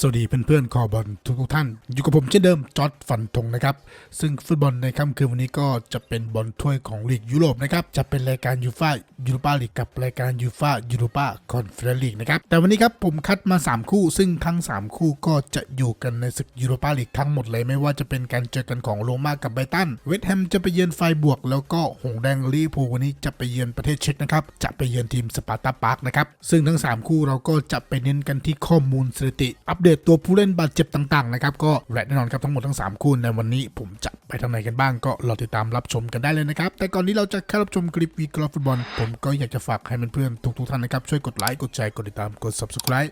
สวัสดีเพื่อนๆคอบอลทุกๆท่าน อยู่กับผมเช่นเดิมจอร์ดฟันธงนะครับ ซึ่งฟุตบอลในค่ำคืนวันนี้ก็จะเป็นบอลถ้วยของลีกยุโรปนะครับ จะเป็นรายการยูฟายูโรปาลีกกับรายการยูฟายูโรปาคอนเฟอเรนซ์ลีกนะครับ แต่วันนี้ครับผมคัดมา 3 คู่ ซึ่งทั้ง 3 คู่ก็จะอยู่กันในศึกยูโรปาลีกทั้งหมดเลยไม่ว่าจะเป็นการเจอกันของโรม่ากับไบตัน เวสต์แฮมจะไปเยือนไฟบวก แล้วก็หงแดงลิเวอร์พูวันนี้จะไปเยือนประเทศเช็กนะครับ จะไปเยือนทีมสปาร์ตาปาร์กนะครับ ซึ่งทั้ง 3 คู่เราก็จะไปเน้นกันที่ข้อมูลสถิติอัปเดตตัวผู้เล่นบาดเจ็บต่างๆนะครับก็และแน่นอนครับทั้งหมดทั้ง 3 คู่ในวันนี้ผมจะไปทางไหนกันบ้างก็รอติดตามรับชมกันได้เลยนะครับ แต่ก่อนที่เราจะเข้ารับชมคลิปวีกอล์ฟฟุตบอล ผมก็อยากจะฝากให้เพื่อนๆทุกๆท่านนะครับช่วยกดไลค์กดแชร์กดติดตามกด subscribe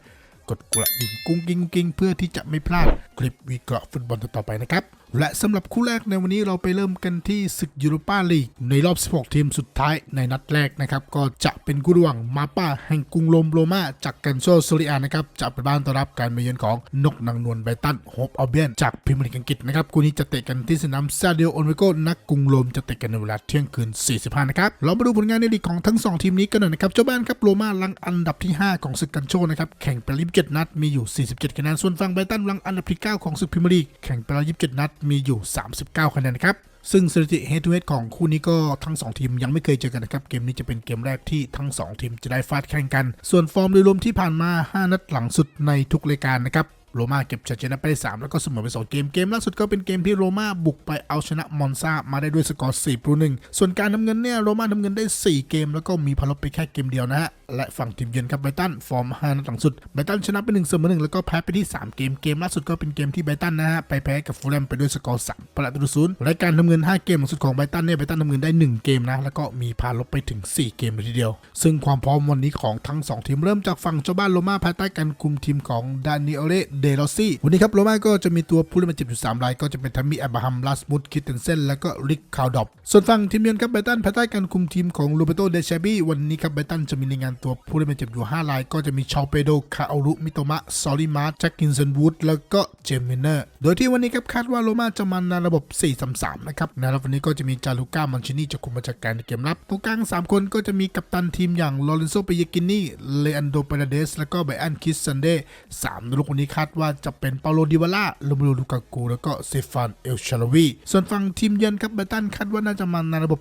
กดกระดิ่งกุ้งกิ้งกิ้งเพื่อที่จะไม่พลาดคลิปวีกราะห์ฟุตบอลต่อๆไปนะครับและสำหรับคู่แรกในวันนี้เราไปเริ่มกันที่ศึกยูโรปาลีกในรอบ 16 ทีมสุดท้ายในนัดแรกนะครับ ก็จะเป็นคู่ระหว่างมาป้าแห่งกรุงโรมโรมาจากกันโซโซลิอานะครับจะเป็นบ้านต้อนรับการมาเยือนของนกนางนวลไบตันโฮปอัลเบียนจากพรีเมียร์ลีกอังกฤษนะครับคู่นี้จะเตะกันที่สนามซาเดียโอนเวโกนักกรุงโรมจะเตะกันในเวลาเที่ยงคืน 45 นะครับเรามาดูผลงานในลีกของทั้งสองทีมนี้กันหน่อยนะครับเจ้าบ้านครับโรม่าลังอันดับที่ 5 ของศึกกันโชนะครับแข่งไป27นัดมีอยู่ 47คะแนนส่วนฝั่งไบตันลังอันดับที่ 9 ของศึกพรีเมียร์ลีกแข่งไป27นัดมีอยู่ 39 คะแนนนะครับ ซึ่งสถิติ head to head ของคู่นี้ก็ทั้ง 2 ทีมยังไม่เคยเจอกันนะครับ เกมนี้จะเป็นเกมแรกที่ทั้ง 2 ทีมจะได้ฟาดแข่งกัน ส่วนฟอร์มโดยรวมที่ผ่านมา 5 นัดหลังสุดในทุกรายการนะครับโรม่าเก็บชัยชนะไปได้3แล้วก็เสมอไป 2 เกม เกมล่าสุดก็เป็นเกมที่โรม่าบุกไปเอาชนะมอนซามาได้ด้วยสกอร์4ประตู1ส่วนการทำเงินเนี่ยโรม่าทำเงินได้ 4 เกม แล้วก็มีพลบไปแค่เกมเดียวนะฮะและฝั่งทีมเยือนครับไบตันฟอร์ม5นัดหลังสุดไบตันชนะไป1เสมอ1แล้วก็แพ้ไปที่ 3 เกมเกมล่าสุดก็เป็นเกมที่ไบตันนะฮะไปแพ้กับฟูลแลมไปด้วยสกอร์ 3 ประตูศูนย์และการทำเงิน 5 เกมหลังสุดของไบตันเนี่ยไบตันทำเงินได้ 1 เกมนะแล้วก็มีพาลบไปถึง 4 เกมเลยทีเดียว ซึ่งความพร้อมวันนี้ของทั้ง 2 ทีมเริ่มจากฝั่งเจ้าบ้านโรม่าภายใต้การคุมทีมของดานิเอเลเดลอซี่วันนี้ครับโรม่าก็จะมีตัวผู้เล่นมาเจ็บอยู่3รายก็จะเป็นทัมมี่อับราฮัมลาสมุดคิตเทนเซนและก็ริกคาวดอปส่วนฝั่งทีมเยือนครับไบรตันภายใต้การคุมทีมของโรเบโตเดชาบีวันนี้ครับไบตันจะมีรายงานตัวผู้เล่นมาเจ็บอยู่ 5 ราย ก็จะมีชาวเปโด คาอารุ มิโตมะ ซอลิมาร์แจ็คกินสันวูด แล้วก็เจมมินเนอร์ โดยที่วันนี้ครับคาดว่าโรม่าจะมันในระบบ 4-3-3 นะครับ ในระบนี้ก็จะมีจารุก้า มันชินีจะคุมมาจากการในเกมรับตรงกลาง 3 คนก็จะมีกัปตันทีมอย่างลอเรนโซเปเยกินีเลอันโดเปเรเดส แล้วก็ไบอันคิสซันเดย์สามลูกวันนี้คาดว่าจะเป็นเปาโลดิวาล่าโรเมโรลูกากู แล้วก็เซฟาน เอลชาลวี ส่วนฝั่งทีมเยือนครับไบตันคาดว่าน่าจะมันในระบบ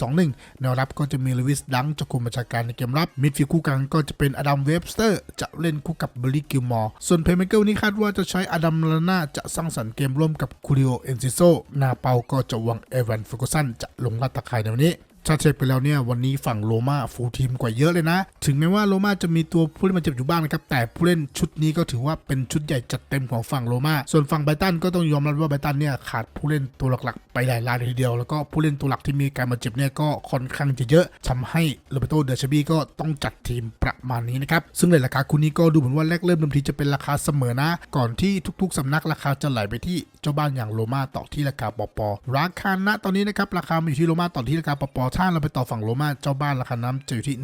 3-4-2-1แนวรับก็จะมีลวิสดังจะคุมมาจากการในเกมรับมิดฟิลด์คู่กลางก็จะเป็นอดัมเวบสเตอร์จะเล่นคู่กับบริกิลมอร์ ส่วนเพย์เมเกอร์นี้คาดว่าจะใช้อดัมลาน่าจะสร้างสรรค์เกมร่วมกับคูริโอเอนซิโซนาเปาก็จะวางเอวันฟอร์กูสันจะลงลัดตะข่ายในวันนี้ ถ้าเช็คไปแล้วเนี่ยวันนี้ฝั่งโรมาฟูลทีมกว่าเยอะเลยนะ ถึงแม้ว่าโรมาจะมีตัวผู้เล่นมาเจ็บอยู่บ้างนะครับ แต่ผู้เล่นชุดนี้ก็ถือว่าเป็นชุดใหญ่จัดเต็มของฝั่งโรมาส่วนฝั่งไบตันก็ต้องยอมรับว่าไบตันเนี่ยขาดผู้เล่นตัวหลักๆ ไปหลายรายเลยทีเดียว แล้วก็ผู้เล่นตัวหลักที่มีการมาเจ็บเนี่ยก็ค่อนข้างจะเยอะทำให้โรเบโตเดชบีก็ต้องจัดทีมประมาณนี้นะครับซึ่งในราคาคู่นี้ก็ดูเหมือนว่าแรกเริ่มเดิมทีจะเป็นราคาเสมอนะ ก่อนที่ทุกๆสำนักราคาจะไหลไปที่เจ้าบ้านอย่างโรมาต่อที่ราคาปอปอราคาณตอนนี้นะครับราคาอยู่ที่โรมาต่อที่ราคาปอปอถ้าเราไปต่อฝั่งโรม่าเจ้าบ้านราคาน้ำจะอยู่ที่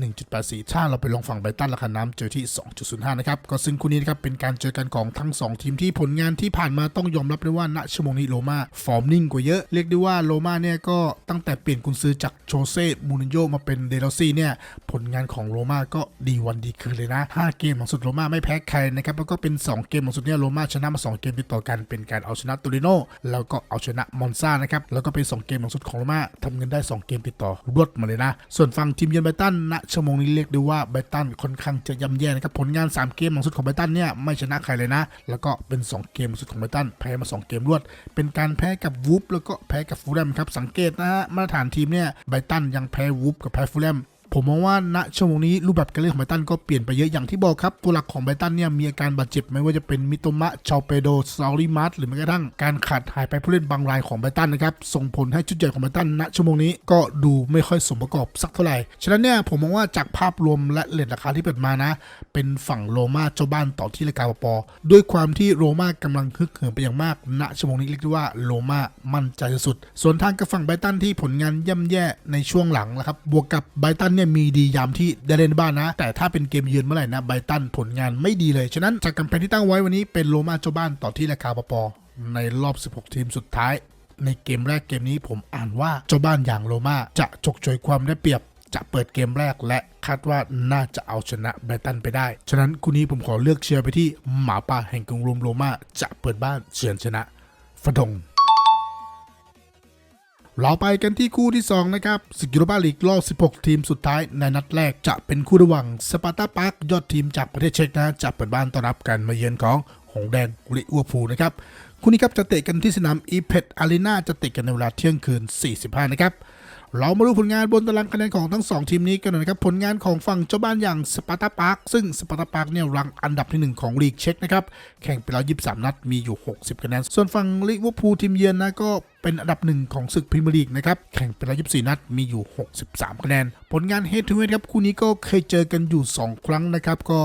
1.84 ถ้าเราไปลงฝั่งไบตันราคาน้ำจะอยู่ที่ 2.05 นะครับ ก็ซึ่งคู่นี้นะครับเป็นการเจอกันของทั้ง 2 ทีมที่ผลงานที่ผ่านมาต้องยอมรับเลยว่าณชั่วโมงนี้โรม่าฟอร์มนิ่งกว่าเยอะ เรียกได้ว่าโรม่าเนี่ยก็ตั้งแต่เปลี่ยนกุนซือจากโชเซ่มูรินโญ่มาเป็นเดลซี่เนี่ยผลงานของโรม่าก็ดีวันดีคืนเลยนะ 5 เกมหลังสุดโรม่าไม่แพ้ใครนะครับแล้วก็เป็น 2 เกมหลังสุดเนี่ยโรม่าชนะมา 2 เกมติดต่อกันเป็นการเอาชนะตูริโนแล้วก็เอาชนะมอนซานะครับแล้วก็เป็น 2 เกมหลังสุดของโรม่าทำเงินได้ 2 เกมติดต่อรวดมาเลยนะ ส่วนฝั่งทีมเยือนไบตันณชั่วโมงนี้เรียกได้ว่าไบตันค่อนข้างจะย่ำแย่นะครับผลงาน 3 เกมหลังสุดของไบตันเนี่ยไม่ชนะใครเลยนะ แล้วก็เป็น 2 เกมงสุดของไบตันแพ้มา 2 เกมรวด เป็นการแพ้กับวูฟแล้วก็แพ้กับฟูลแลมครับสังเกตนะฮะมาตรฐานทีมเนี่ยไบตันยังแพ้วูฟกับแพ้ฟูลแลม ผมมองว่าณชั่วโมงนี้รูปแบบการเล่นของไบตันก็เปลี่ยนไปเยอะอย่างที่บอกครับตัวหลักของไบตันเนี่ยมีอาการบาดเจ็บไม่ว่าจะเป็นมิโตมะชาเปโดซาริมัสหรือแม้กระทั่งการขาดหายไปผู้เล่นบางรายของไบตันนะครับส่งผลให้ชุดใหญ่ของไบตันณชั่วโมงนี้ก็ดูไม่ค่อยสมประกอบสักเท่าไหร่ฉะนั้นเนี่ยผมมองว่าจากภาพรวมและเลทราคาที่เปิดมานะ เป็นฝั่งโรม่าเจ้าบ้านต่อที่ราคาปอด้วยความที่โรม่ากำลังฮึกเหิมไปอย่างมากณชั่วโมงนี้เรียกได้ว่าโรม่ามั่นใจสุดส่วนทางกับฝั่งไบตันที่ผลงานย่ำแย่ในช่วงหลังนะครับบวกกับไบตันเนี่ยมีดียามที่ได้เล่นบ้านนะ แต่ถ้าเป็นเกมเยือนเมื่อไหร่นะไบตันผลงานไม่ดีเลย ฉะนั้นจากกำแพงที่ตั้งไว้วันนี้เป็นโรมาเจ้าบ้านต่อที่ราคาปอในรอบ 16 ทีมสุดท้าย ในเกมแรกเกมนี้ผมอ่านว่าเจ้าบ้านอย่างโรมาจะฉกฉวยความได้เปรียบจะเปิดเกมแรกและคาดว่าน่าจะเอาชนะไบรตันไปได้ ฉะนั้นคู่นี้ผมขอเลือกเชียร์ไปที่หมาป่าแห่งกรุงโรมโรมาจะเปิดบ้านเฉือนชนะฟดง เราไปกันที่คู่ที่ 2 นะครับศึกยูโรปาลีกรอบ 16 ทีมสุดท้ายในนัดแรกจะเป็นคู่ระหว่างสปาร์ตาปาร์กยอดทีมจากประเทศเช็กนะจะเปิดบ้านต้อนรับกันมาเยือนของหงแดงลิเวอร์พูนะครับคู่นี้ครับจะเตะกันที่สนามอีเพ t อารีนาจะเตะกันในเวลาเที่ยงคืน 45 นะครับเรามาดูผลงานบนตารางคะแนนของทั้ง 2 ทีมนี้กันหน่อยนะครับผลงานของฝั่งเจ้าบ้านอย่างสปาร์ตาปาร์กซึ่งสปาร์ตาปาร์กเนี่ยรังอันดับที่ 1 ของลีกเช็กนะครับแข่งไปแล้ว 23 นัดมีอยู่ 60 คะแนนส่วนฝั่งลิเวอร์พูลทีมเยือนนะก็ เป็นอันดับหนึ่งของศึกพรีเมียร์ลีกนะครับ แข่งไปแล้ว24นัด มีอยู่ 63 คะแนน ผลงานเฮดทูเฮดครับ คู่นี้ก็เคยเจอกันอยู่ 2 ครั้งนะครับ ก็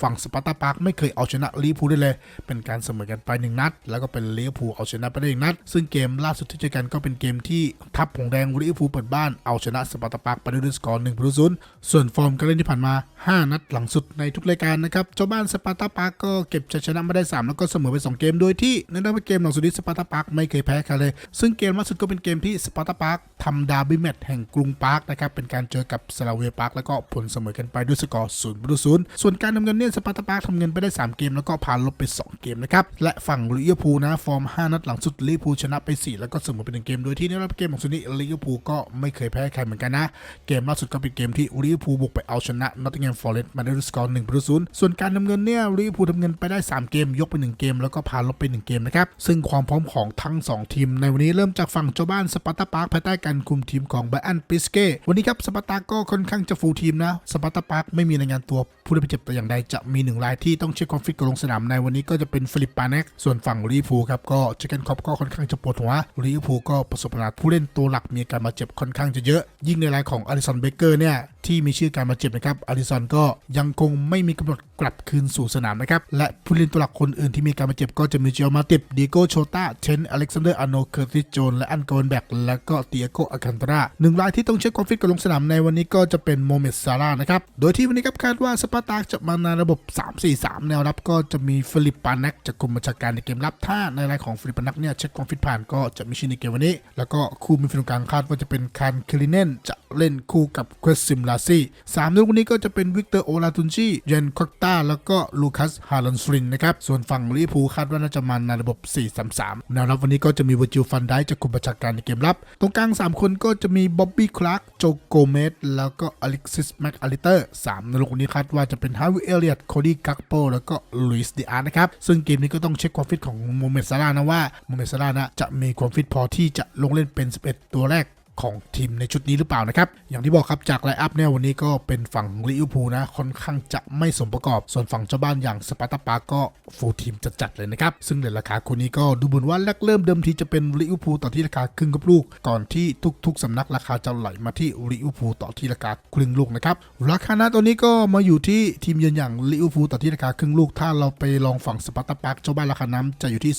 ฝั่งสปาร์ตาปาร์กไม่เคยเอาชนะลิเวอร์พูลได้เลย เป็นการเสมอกันไปหนึ่งนัด แล้วก็เป็นลิเวอร์พูลเอาชนะไปได้หนึ่งนัด ซึ่งเกมล่าสุดที่เจอกันก็เป็นเกมที่ทัพผงแดงลิเวอร์พูลเปิดบ้านเอาชนะสปาร์ตาปาร์กไปด้วยสกอร์1ประตูศูนย์ส่วนฟอร์มการเล่นที่ผ่านมา 5 นัดหลังสุดในทุกรายการนะครับเจ้าบ้านสปาร์ตาปาร์กก็เก็บชัยชนะมาได้ 3 แล้วก็เสมอไป 2 เกม โดยที่ในนัดเกมหลังสุดนี้สปาร์ตาปาร์กไม่เคยแพ้ใครเลย ซึ่งเกมล่าสุดก็เป็นเกมที่สปาร์ตาปาร์กทำดาร์บี้แมตช์แห่งกรุงปาร์กนะครับเป็นการเจอกับสลาเวียปาร์กแล้วก็ผลเสมอกันไปด้วยสกอร์0ประตูศูนย์ส่วนการทำเงินเนี่ยสปาร์ตาปาร์กทำเงินไปได้ 3 เกมแล้วก็ผ่าลบไป 2 เกมนะครับ และฝั่งลิเวอร์พูลนะ ฟอร์ม 5 นัดหลังสุดลิเวอร์พูลชนะไป 4 แล้วก็เสมอไป1เกม โดยที่ในรอบเกมของสุนี้ลิเวอร์พูลก็ไม่เคยแพ้ใครเหมือนกันนะ เกมล่าสุดก็เป็นเกมที่ลิเวอร์พูลบุกไปเอาชนะนอตติงแฮมฟอร์เรสต์มาได้ด้วยสกอร์1ประตูศูนย์ส่วนการทำเงินเนี่ยลิเวอร์พูลทำเงินไปได้ 3 เกม ยกไป 1 เกม แล้วก็ผ่าลบไป 1 เกมนะครับซึ่งความพร้อมของทั้ง 2 ทีม ในวันนี้เริ่มจากฝั่งเจ้าบ้านสปาร์ตาปาร์กภายใต้การคุมทีมของไบอันปิสเก้วันนี้ครับสปาร์ตาก็ค่อนข้างจะฟูลทีมนะสปาร์ตาปาร์ไม่มีรายงานตัวผู้ได้รับบาดเจ็บแต่อย่างใดจะมีหนึ่งรายที่ต้องเช็คความฟิตก่อนลงสนามในวันนี้ก็จะเป็นฟิลิปปาเน็กส่วนฝั่งลิเวอร์พูลครับก็เจเกนคอปก็ค่อนข้างจะปวดหัวลิเวอร์พูลก็ประสบปัญหาผู้เล่นตัวหลักมีการบาดเจ็บค่อนข้างจะเยอะ ยิ่งในรายของอลิสันเบเกอร์เนี่ยที่มีชื่อการบาดเจ็บนะครับอลิสันก็ยังคงไม่มีกำหนดกลับคืนสู่สนามนะครับและผู้เล่นตัวหลักคนอื่นที่มีการบาดเจ็บก็จะมีเจลมาติบดิโกโชตาเชนอเล็กซานเดอร์อโนเคอร์ติสโจนและอันโกนแบกและก็เตียโกอาคันตราหนึ่งรายที่ต้องเช็คความฟิตก่อนลงสนามในวันนี้ก็จะเป็นโมเมดซาร่านะครับโดยที่วันนี้ครับคาดว่าสปาร์ตาจะมาในระบบ 3-4-3 แนวรับก็จะมีฟิลิปปานักจากกรมบัญชาการในเกมรับ ถ้าในรายของฟิลิปปานักเนี่ยเช็คความฟิตผ่านก็จะมีชื่อในเกมวันนี้ แล้วก็คู่มีฟิลกลางคาดว่าจะเป็นคานคลิเนนจะเล่นคู่กับเควสซิมลาซี่สามลูกนี้ก็จะเป็นวิกเตอร์โอลาตุนชีเยนคอกตาแล้วก็ลูคัสฮาลันสรินนะครับ ส่วนฝั่งลิเวอร์พูคาดว่าน่าจะมาในระบบ 4-3-3 แนวรับวันนี้ก็จะมีวอร์จิลฟันได้จากกรมบัญชาการในเกมรับ ตรงกลาง 3 คนก็จะมีบ๊อบบี้คลาร์กโจโกเมสแล้วก็อเล็กซิสแม็กอาริเตอร์สามลูกนี้คาดว่าจะเป็นฮาวิเอเลียดโคดี้กักโปแล้วก็ลุยส์ดิอาร์นะครับ ซึ่งเกมนี้ก็ต้องเช็คความฟิตของโมเมดซาร่านะว่าโมเมดซาร่านะจะมีความฟิตพอที่จะลงเล่นเป็น 11 ตัวแรก ของทีมในชุดนี้หรือเปล่านะครับ อย่างที่บอกครับจากไลน์อัพเนี่ยวันนี้ก็เป็นฝั่งลิเวอร์พูลนะค่อนข้างจะไม่สมประกอบ ส่วนฝั่งเจ้าบ้านอย่างสปาร์ตาปาก็ฟูลทีมจัดๆเลยนะครับ ซึ่งในราคาคนนี้ก็ดูเหมือนว่าแรกเริ่มเดิมทีจะเป็นลิเวอร์พูลต่อที่ราคาครึ่งกับลูก ก่อนที่ทุกๆสำนักราคาจะไหลมาที่ลิเวอร์พูลต่อที่ราคาครึ่งลูกนะครับราคาหน้าตัวนี้ก็มาอยู่ที่ทีมเยือนอย่างลิเวอร์พูลต่อที่ราคาครึ่งลูก ถ้าเราไปลองฝั่งสปาร์ตาปาเจ้าบ้านราคาน้ำจะอยู่ที่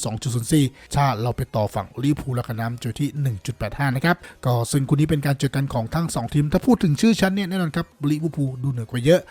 2.04ถ้าเราไปต่อฝั่งลิเวอร์พูลราคาน้ำจะอยู่ที่ 1.85 นะครับก็ซึ่งคู่นี้เป็นการเจอกันของทั้ง 2 ทีม ถ้าพูดถึงชื่อชั้นเนี่ยแน่นอนครับลิเวอร์พูลดูเหนือกว่าเยอะ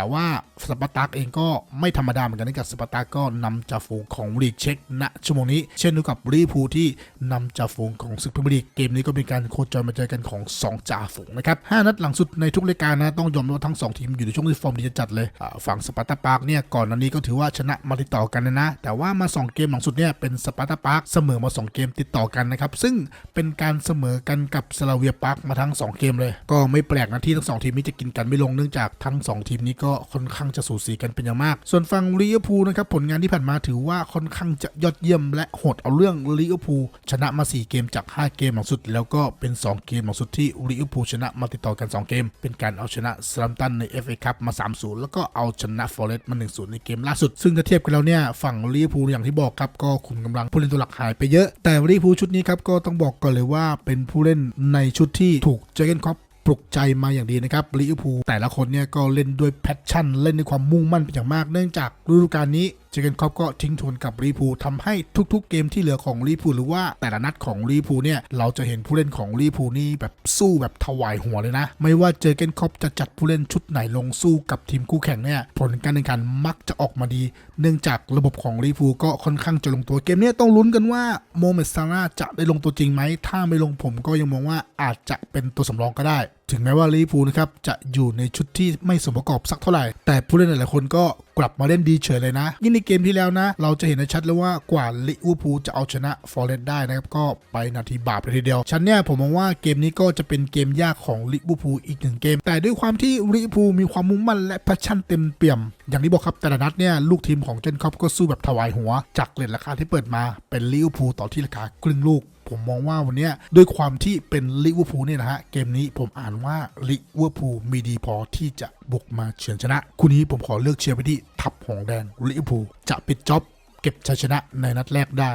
แต่ว่าสปาร์ตักเองก็ไม่ธรรมดาเหมือนกันนะกับสปาร์ตักก็นำจ่าฝูงของลีกเช็กณชั่วโมงนี้ เช่นเดียวกับลิเวอร์พูลที่นำจ่าฝูงของศึกพรีเมียร์ลีกเกมนี้ก็เป็นการโคจรมาเจอกันของ 2จ่าฝูงนะครับ5นัดหลังสุดในทุกรายการนะต้องยอมรับว่าทั้ง 2 ทีมอยู่ในช่วงที่ฟอร์มดีจัดเลยฝั่งสปาร์ตาปาร์กเนี่ยก่อนหน้านี้ก็ถือว่าชนะมาติดต่อกันนะนะแต่ว่ามา 2 เกมหลังสุดเนี่ยเป็นสปาร์ตาปาร์กเสมอมา 2 เกมติดต่อกันนะครับซึ่งเป็นการเสมอกันกับสลาเวียปาร์กมาทั้ง 2 เกมเลย ก็ไม่แปลกนะที่ทั้งสองทีมนี้จะกินกันไม่ลงเนื่องจากทั้ง 2 ทีมนี้ก็ค่อนข้างจะสูสีกันเป็นอย่างมาก ส่วนฝั่งลิเวอร์พูลนะครับผลงานที่ผ่านมาถือว่าค่อนข้างจะยอดเยี่ยม และโหดเอาเรื่องลิเวอร์พูลชนะมา 4 เกมจาก 5 เกมหลังสุด แล้วก็เป็น 2 เกมหลังสุดที่ลิเวอร์พูลชนะมาติดต่อกัน 2 เกม เป็นการเอาชนะสลัมตันใน FA คัพมา 3-0 แล้วก็เอาชนะฟอเรสต์มา 1-0 ในเกมล่าสุด ซึ่งถ้าเทียบกันแล้วเนี่ยฝั่งลิเวอร์พูลอย่างที่บอกครับก็ขุมกำลังผู้เล่นตัวหลักหายไปเยอะแต่ลิเวอร์พูลชุดนี้ครับก็ต้องบอกก่อนเลยว่าเป็นผู้เล่นในชุดที่ถูกเจอเกนคอป ปลุกใจมาอย่างดีนะครับลิเวอร์พูลแต่ละคนเนี่ยก็เล่นด้วยแพชชั่น เล่นด้วยความมุ่งมั่นเป็นอย่างมาก เนื่องจากฤดูกาลนี้เจเกนคอปก็ทิ้งทวนกับลิเวอร์พูทำให้ทุกๆ เกมที่เหลือของลิเวอร์พูหรือว่าแต่ละนัดของลิเวอร์พูเนี่ยเราจะเห็นผู้เล่นของลิเวอร์พูนี่แบบสู้แบบถวายหัวเลยนะ ไม่ว่าเจเกนคอปจะจัดผู้เล่นชุดไหนลงสู้กับทีมคู่แข่งเนี่ยผลการแข่งขันมักจะออกมาดี เนื่องจากระบบของลิเวอร์พูก็ค่อนข้างจะลงตัวเกมนี้ต้องลุ้นกันว่าโมเมดซาร่าจะได้ลงตัวจริงไหมถ้าไม่ลงผมก็ยังมองว่าอาจจะเป็นตัวสำรองก็ได้ ถึงแม้ว่าลิเวอร์พูลนะครับจะอยู่ในชุดที่ไม่สมประกอบสักเท่าไหร่ แต่ผู้เล่นหลายๆคนก็กลับมาเล่นดีเฉยเลยนะ ยิ่งในเกมที่แล้วนะ เราจะเห็นชัดเลยว่ากว่าลิเวอร์พูลจะเอาชนะฟอร์เรสต์ได้นะครับ ก็ไปนาทีบาปเลยทีเดียว ฉันเนี่ยผมมองว่าเกมนี้ก็จะเป็นเกมยากของลิเวอร์พูลอีกหนึ่งเกม แต่ด้วยความที่ลิเวอร์พูลมีความมุ่งมั่นและแพชชั่นเต็มเปี่ยม อย่างที่บอกครับแต่ละนัดเนี่ยลูกทีมของเจนคอปก็สู้แบบถวายหัวจากเลทราคาที่เปิดมาเป็นลิเวอร์พูลต่อที่ราคาครึ่งลูก ผมมองว่าวันนี้ด้วยความที่เป็นลิเวอร์พูลเนี่ยนะฮะ เกมนี้ผมอ่านว่าลิเวอร์พูลมีดีพอที่จะบุกมาเฉือนชนะ คู่นี้ผมขอเลือกเชียร์ไปที่ทับหงแดงลิเวอร์พูลจะปิดจ็อบเก็บชัยชนะในนัดแรกได้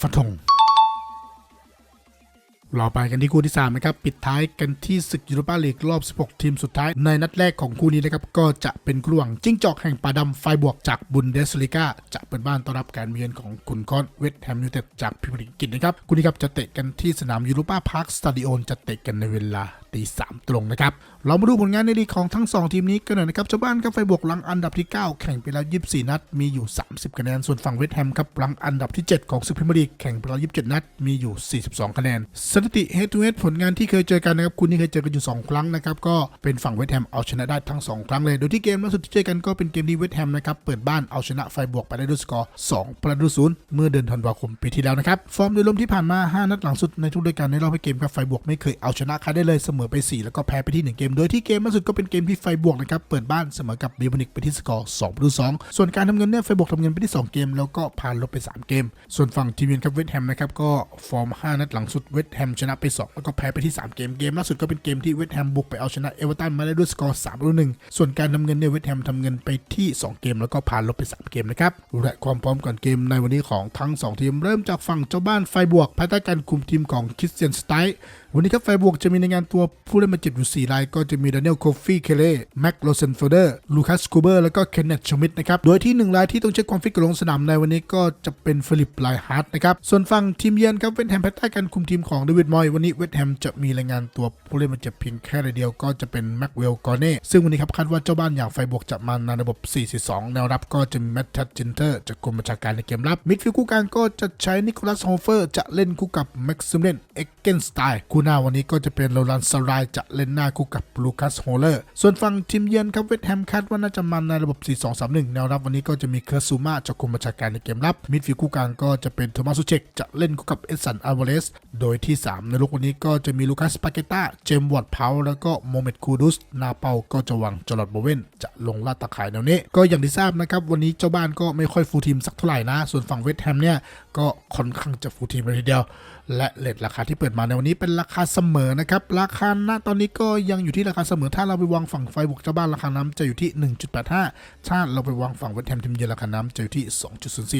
ฟันธง เราไปกันที่คู่ที่ 3 นะครับ ปิดท้ายกันที่ศึกยูโรปาลีกรอบ 16 ทีมสุดท้าย ในนัดแรกของคู่นี้นะครับ ก็จะเป็นกลุ่งจิ้งจอกแห่งป่าดำไฟบวกจากบุนเดสลิก้าจะเปิดบ้านต้อนรับการเยือนของขุนคอนเวสต์แฮมยูเต็ดจากพรีเมียร์ลีกอังกฤษนะครับ คู่นี้ครับจะเตะกันที่สนามยูโรปาพาร์คสตาดิโอนจะเตะกันในเวลา ตีสามตรงนะครับ เรามาดูผลงานในลีกของทั้ง 2 ทีมนี้กันหน่อยนะครับเจ้าบ้านครับไฟบวกหลังอันดับที่ 9 แข่งไปแล้ว 24 นัด มีอยู่ 30 คะแนน ส่วนฝั่งเวสต์แฮมครับหลังอันดับที่ 7 ของศึกพรีเมียร์ลีกแข่งไปแล้ว 27 นัด มีอยู่ 42 คะแนน สถิติ head to head ผลงานที่เคยเจอกันนะครับคุณนี่เคยเจอกันอยู่ 2 ครั้งนะครับก็เป็นฝั่งเวสต์แฮมเอาชนะได้ทั้ง 2 ครั้งเลย โดยที่เกมล่าสุดที่เจอกันก็เป็นเกมที่เวสต์แฮมนะครับเปิดบ้านเอาชนะไฟบวกไปได้ด้วยสกอร์2ประตูศูนย์เมื่อเดือนธันวาคมปีที่แล้วนะครับฟอร์มโดยรวมที่ผ่านมา 5 นัดหลังสุดในทุกรายการในรอบเกมครับไฟบวกไม่เคยเอาชนะใครได้เลยเสมมอไป 4 แล้วก็แพ้ไปที่ 1 เกม โดยที่เกมล่าสุดก็เป็นเกมที่ไฟบวกนะครับ เปิดบ้านเสมอกับบิวนิกไปที่สกอร์2ประตู2ส่วนการทำเงินเนี่ยไฟบวกทำเงินไปที่ 2 เกม แล้วก็ผ่านลบไป 3 เกม ส่วนฝั่งทีมเยือนครับเวสต์แฮมนะครับก็ฟอร์ม 5 นัดหลังสุดเวสต์แฮมชนะไป 2 แล้วก็แพ้ไปที่ 3 เกม เกมล่าสุดก็เป็นเกมที่เวสต์แฮมบุกไปเอาชนะเอเวอร์ตันมาได้ด้วยสกอร์3ประตู1ส่วนการทำเงินเนี่ยเวสต์แฮมทำเงินไปที่ 2 เกม แล้วก็ผ่านลบไป 3 เกมนะครับและความพร้อมก่อนเกมในวันนี้ของทั้ง 2 ทีมเริ่มจากฝั่งเจ้าบ้านไฟบวกภายใต้การคุมทีมของคริสเตียนสไตล์ วันนี้ครับไฟบวกจะมีในงานตัวผู้เล่นมาเจ็บอยู่ 4 ราย ก็จะมีดานิเอลโคฟี่เคเล่แม็กโลเซนเฟเดอร์ลูคัสคูเบอร์แล้วก็เคนเนตชมิดนะครับ โดยที่ 1 รายที่ต้องเช็คความฟิตกับลงสนามในวันนี้ก็จะเป็นฟิลิปไลฮาร์ดนะครับ ส่วนฝั่งทีมเยือนครับเวสต์แฮมภายใต้การคุมทีมของเดวิดมอยวันนี้เวสต์แฮมจะมีรายงานตัวผู้เล่นมาเจ็บเพียงแค่รายเดียวก็จะเป็นแม็กเวลกอเน่ซึ่งวันนี้ครับคาดว่าเจ้าบ้านอย่างไฟบวกจะมาในระบบ 4-4-2 แนวรับก็จะมีแมตทัชจินเตอร์จากกรมบัญชาการในเกมรับมิดฟิลด์คู่กลางก็จะใช้นิโคลัสโฮเฟอร์จะเล่นคู่กับแม็กซิมเลนเอ็กเกนสไตล์คูหน้าวันนี้ก็จะเป็นโรลันสรายจะเล่นหน้าคู่กับลูคัสโฮเลอร์ส่วนฝั่งทีมเยือนครับเวสต์แฮมคาดว่าน่าจะมันในระบบ 4-2-3-1 แนวรับวันนี้ก็จะมีเคิร์ซูมาจากกรมบัญชาการในเกมรับมิดฟิลด์คู่กลางก็จะเป็นโทมัสซูเชกจะเล่นคู่กับเอสันอาวาเลสโดยที่ 3 ในลูกวันนี้ก็จะมีลูคัสปาเกต้าเจมส์วอร์ดเพาแล้วก็โมเมดคูดุสนาเปาก็จะวางจอร์ดโบเวนจะลงลาดตะข่ายแนวนี้ ก็อย่างที่ทราบนะครับวันนี้เจ้าบ้านก็ไม่ค่อยฟูทีมสักเท่าไหร่นะ ส่วนฝั่งเวสต์แฮมเนี่ยก็ค่อนข้างจะฟูทีมเลยทีเดียว และเลทราคาที่เปิดมาในวันนี้เป็นราคาเสมอนะครับ ราคาณตอนนี้ก็ยังอยู่ที่ราคาเสมอ ถ้าเราไปวางฝั่งไฟบวกเจ้าบ้านราคาน้ำจะอยู่ที่ 1.85 ถ้าเราไปวางฝั่งเวสแฮมทีมเยือนราคาน้ำจะอยู่ที่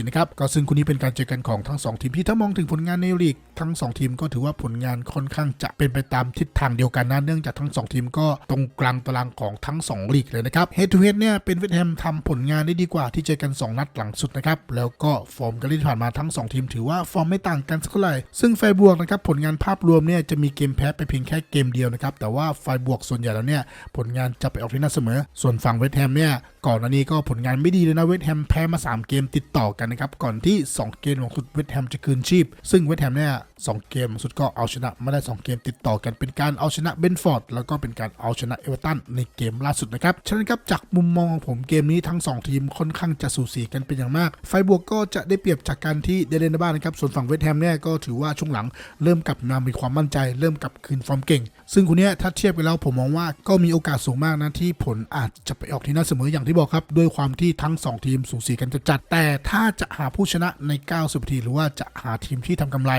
2.04 นะครับ ก็ซึ่งคู่นี้เป็นการเจอกันของทั้ง 2 ทีมที่ถ้ามองถึงผลงานในลีกทั้ง 2 ทีมก็ถือว่าผลงานค่อนข้างจะเป็นไปตามทิศทางเดียวกันนะเนื่องจากทั้ง 2 ทีมก็ตรงกลางตารางของทั้ง 2 ลีกเลยนะครับ Head to Head เนี่ยเป็นเวสแฮมทำผลงานได้ดีกว่าที่เจอกัน 2 นัดหลังสุดนะครับแล้วก็ฟอร์มการเล่นผ่านมาทั้ง 2 ทีมถือว่าฟอร์มไม่ต่างกันสักเท่าไหร่ซึ่งไฟบวกนะครับผลงานภาพรวมเนี่ยจะมีเกมแพ้ไปเพียงแค่เกมเดียวนะครับแต่ว่าไฟบวกส่วนใหญ่แล้วเนี่ยผลงานจะไปออกที่น่าเสมอ ส่วนฝั่งเวสต์แฮมเนี่ยก่อนหน้านี้ก็ผลงานไม่ดีเลยนะเวสต์แฮมแพ้มา 3 เกมติดต่อกันนะครับก่อนที่ 2 เกมของสุดเวสต์แฮมจะคืนชีพ ซึ่งเวสต์แฮมเนี่ย สองเกมสุดก็เอาชนะไม่ได้ 2 เกมติดต่อกันเป็นการเอาชนะเบนฟอร์ดแล้วก็เป็นการเอาชนะเอเวอร์ตันในเกมล่าสุดนะครับ ฉะนั้นครับจากมุมมองของผมเกมนี้ทั้ง 2 ทีมค่อนข้างจะสูสีกันเป็นอย่างมาก ไฟบวกก็จะได้เปรียบจากการที่เดเลนในบ้านนะครับส่วนฝั่งเวสต์แฮมเนี่ยก็ถือว่าช่วงหลังเริ่มกลับมามีความมั่นใจ เริ่มกลับคืนฟอร์มเก่ง ซึ่งคนนี้ถ้าเทียบกันแล้วผมมองว่าก็มีโอกาสสูงมากนะที่ผลอาจจะไปออกที่น่าเสมออย่างที่บอกครับ ด้วยความที่ทั้ง 2 ทีมสูสีกันจะจัด แต่ถ้าจะหาผู้ชนะใน 90นาทีหรือว่าจะหาทีมที่ทำกำไร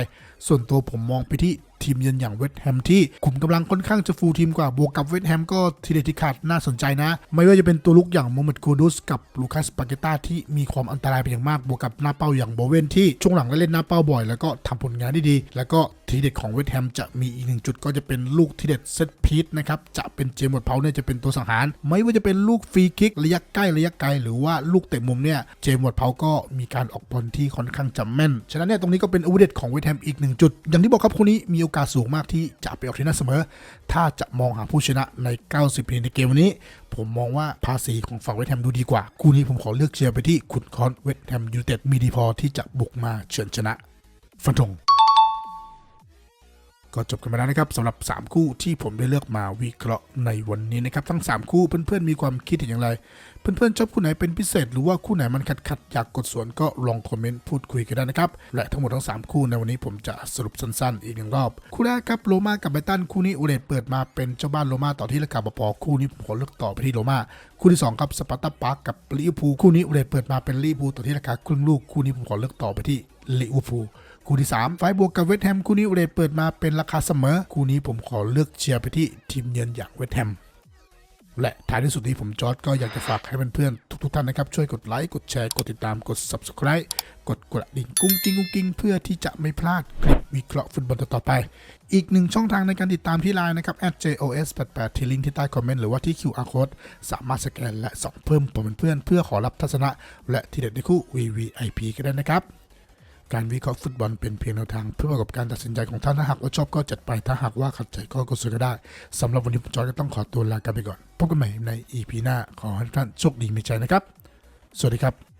ส่วนตัวผมมองไปที่ ทีมเยือนอย่างเวสต์แฮมที่ขุมกำลังค่อนข้างจะฟูลทีมกว่าบวกกับเวสต์แฮมก็ทีเด็ดที่ขาดน่าสนใจนะ ไม่ว่าจะเป็นตัวลุกอย่างโมเมดคูดุสกับลูคัสปาเกต้าที่มีความอันตรายเป็นอย่างมาก บวกกับหน้าเป้าอย่างโบเวนที่ช่วงหลังก็เล่นหน้าเป้าบ่อย แล้วก็ทำผลงานได้ดี แล้วก็ทีเด็ดของเวสต์แฮมจะมีอีกหนึ่งจุดก็จะเป็นลูกทีเด็ดเซตพีทนะครับจะเป็นเจมส์วอดเพาเนี่ยจะเป็นตัวสังหาร ไม่ว่าจะเป็นลูกฟรีคิกระยะใกล้ระยะไกลหรือว่าลูกเตะมุมเนี่ยเจมส์วอดเพาก็มีการออกบอลที่ค่อนข้างจะแม่น ฉะนั้นเนี่ยตรงนี้ก็เป็นอาวุธเด็ดของเวสต์แฮมอีกหนึ่งจุด อย่างที่บอกครับคู่นี้มีโอกาสสูงมากที่จะไปออกที่น่าเสมอ ถ้าจะมองหาผู้ชนะใน 90นาทีในเกมวันนี้ ผมมองว่าภาษีของฝั่งเวสแฮมดูดีกว่า คู่นี้ผมขอเลือกเชียร์ไปที่ขุนคอนเวสแฮมยูเต็ดมีดีพอที่จะบุกมาเฉือนชนะฟันธง ก็จบกันไปแล้วนะครับสำหรับ 3 คู่ที่ผมได้เลือกมาวิเคราะห์ในวันนี้นะครับทั้ง 3 คู่เพื่อนๆมีความคิดเห็นอย่างไร เพื่อนๆชอบคู่ไหนเป็นพิเศษ หรือว่าคู่ไหนมันขัดๆอยากกดสวนก็ลองคอมเมนต์พูดคุยกันได้นะครับและทั้งหมดทั้ง 3 คู่ในวันนี้ผมจะสรุปสั้นๆ อีกหนึ่งรอบ คู่แรกครับโรมากับไบตันคู่นี้โอเลตเปิดมาเป็นเจ้าบ้านโรม่าต่อที่ราคาปอคู่นี้ผมขอเลือกต่อไปที่โรม่าคู่ที่สองครับสปาร์ตาปาร์กกับลิเวอร์พูลคู่นี้โอเลตเปิดมาเป็นลิเวอร์พูลต่อที่ราคาครึ่งลูกคู่นี้ผมขอเลือกต่อไปที่ลิเวอร์พูล คู่ที่ 3 ไฟบวกกับเวสต์แฮมคู่นี้เรทเปิดมาเป็นราคาเสมอ คู่นี้ผมขอเลือกเชียร์ไปที่ทีมเยือนอย่างเวสต์แฮมและท้ายที่สุดนี้ผมจอร์ดก็อยากจะฝากให้เพื่อนๆทุกๆท่านนะครับ ช่วยกดไลค์ กดแชร์ กดติดตาม กด subscribe กดกระดิ่งกุ้งกิ้งกุ้งกิ้งเพื่อที่จะไม่พลาดคลิปวิเคราะห์ฟุตบอลต่อไป อีกหนึ่งช่องทางในการติดตามที่ไลน์นะครับ @jos88 ที่ลิงก์ที่ใต้คอมเมนต์หรือว่าที่ QR code สามารถสแกนและส่องเพิ่มผมเป็นเพื่อนเพื่อขอรับทัศนะ และที่เด็ดในคู่ VVIP ก็ได้นะครับ การวิเคราะห์ฟุตบอลเป็นเพียงแนวทางเพื่อประกอบการตัดสินใจของท่านถ้าหากว่าชอบก็จัดไปถ้าหากว่าขัดใจก็กดซื้อก็ได้สำหรับวันนี้ผมจอยก็ต้องขอตัวลากันไปก่อนพบกันใหม่ใน EP หน้าขอให้ทุกท่านโชคดีมีใจนะครับ สวัสดีครับ